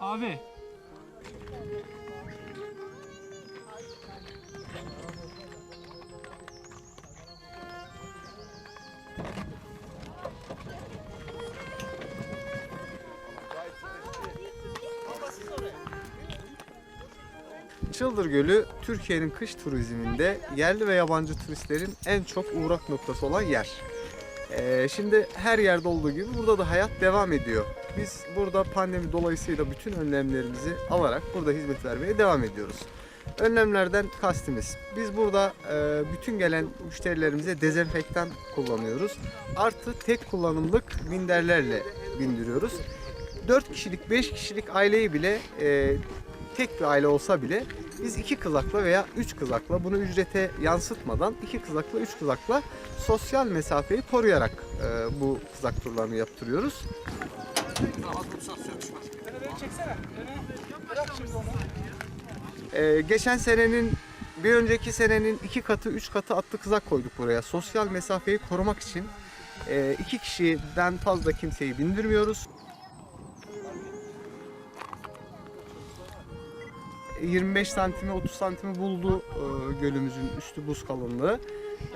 Abi. Çıldır Gölü Türkiye'nin kış turizminde yerli ve yabancı turistlerin en çok uğrak noktası olan yer. Ee, şimdi her yerde olduğu gibi burada da hayat devam ediyor. Biz burada pandemi dolayısıyla bütün önlemlerimizi alarak burada hizmet vermeye devam ediyoruz. Önlemlerden kastımız. Biz burada e, bütün gelen müşterilerimize dezenfektan kullanıyoruz. Artı tek kullanımlık minderlerle bindiriyoruz. 4 kişilik 5 kişilik aileyi bile e, tek bir aile olsa bile biz iki kızakla veya üç kızakla bunu ücrete yansıtmadan iki kızakla üç kızakla sosyal mesafeyi koruyarak e, bu kızak turlarını yaptırıyoruz. E, geçen senenin bir önceki senenin iki katı üç katı atlı kızak koyduk buraya. Sosyal mesafeyi korumak için e, iki kişiden fazla kimseyi bindirmiyoruz. 25 santimi 30 santimi buldu e, gölümüzün üstü buz kalınlığı.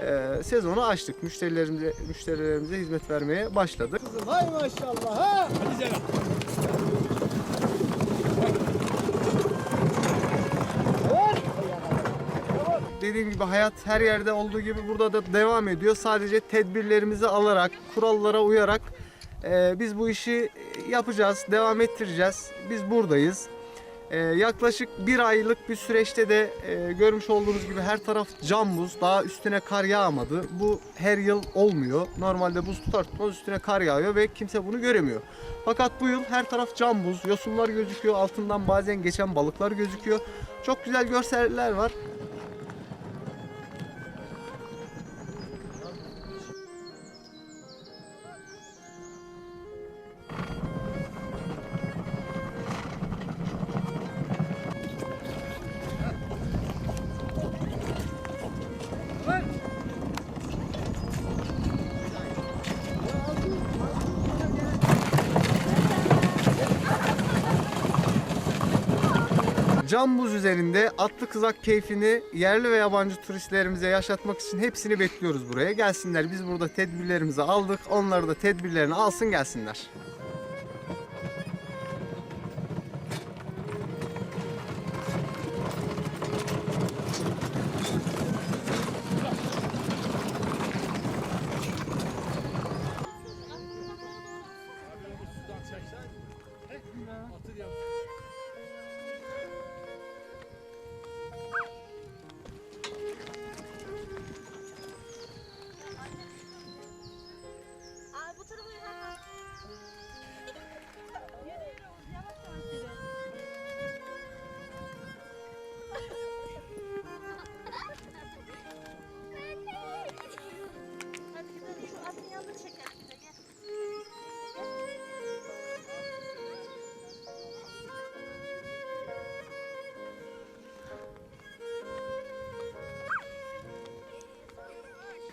E, sezonu açtık. Müşterilerimize müşterilerimize hizmet vermeye başladık. Hay maşallah ha. Dediğim gibi hayat her yerde olduğu gibi burada da devam ediyor. Sadece tedbirlerimizi alarak, kurallara uyarak e, biz bu işi yapacağız, devam ettireceğiz. Biz buradayız. E, yaklaşık bir aylık bir süreçte de e, görmüş olduğunuz gibi her taraf cam buz. Daha üstüne kar yağmadı. Bu her yıl olmuyor. Normalde buz tutar tutmaz üstüne kar yağıyor ve kimse bunu göremiyor. Fakat bu yıl her taraf cam buz. Yosunlar gözüküyor. Altından bazen geçen balıklar gözüküyor. Çok güzel görseller var. Cam buz üzerinde atlı kızak keyfini yerli ve yabancı turistlerimize yaşatmak için hepsini bekliyoruz buraya. Gelsinler biz burada tedbirlerimizi aldık. Onlar da tedbirlerini alsın gelsinler. Abi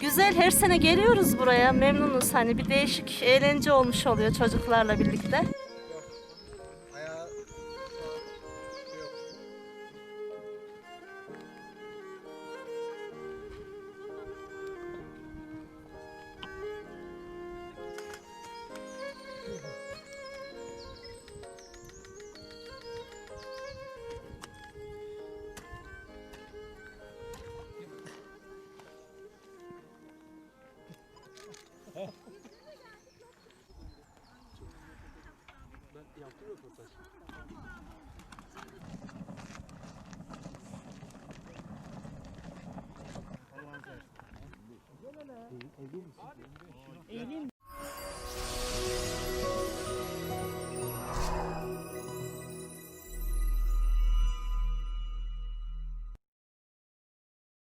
Güzel her sene geliyoruz buraya memnunuz hani bir değişik eğlence olmuş oluyor çocuklarla birlikte. Yaptı röportaj. Allah'a emanet şey, olun. Evli misin?